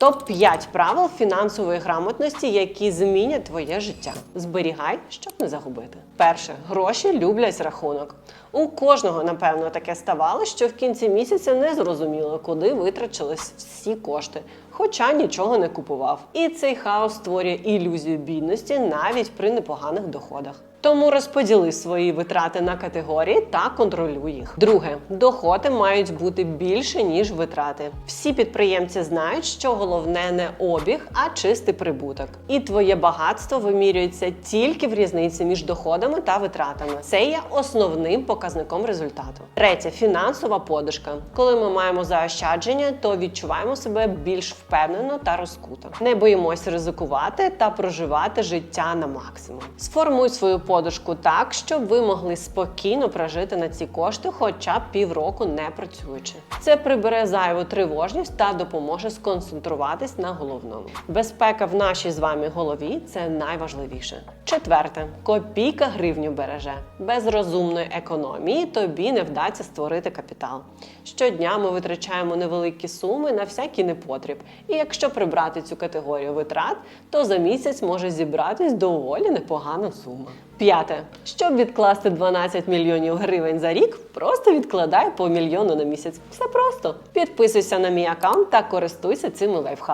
Топ 5 правил фінансової грамотності, які змінять твоє життя. Зберігай, щоб не загубити. Перше, гроші люблять рахунок. У кожного, напевно, таке ставало, що в кінці місяця не зрозуміло, куди витрачились всі кошти, хоча нічого не купував. І цей хаос створює ілюзію бідності навіть при непоганих доходах. Тому розподіли свої витрати на категорії та контролюй їх. Друге, доходи мають бути більше ніж витрати. Всі підприємці знають, що головне не обіг, а чистий прибуток. І твоє багатство вимірюється тільки в різниці між доходами та витратами. Це є основним показником результату. Третє фінансова подушка. Коли ми маємо заощадження, то відчуваємо себе більш впевнено та розкуто. Не боїмося ризикувати та проживати життя на максимум. Сформуй свою подушку так, щоб ви могли спокійно прожити на ці кошти, хоча б півроку не працюючи. Це прибере зайву тривожність та допоможе сконцентруватись на головному. Безпека в нашій з вами голові це найважливіше. Четверте, копійка гривню береже. Без розумної економії тобі не вдасться створити капітал. Щодня ми витрачаємо невеликі суми на всякий непотріб. І якщо прибрати цю категорію витрат, то за місяць може зібратись доволі непогана сума. П'яте, щоб відкласти 12 мільйонів гривень за рік, просто відкладай по мільйону на місяць. Все просто. Підписуйся на мій аккаунт та користуйся цими лайфхаками.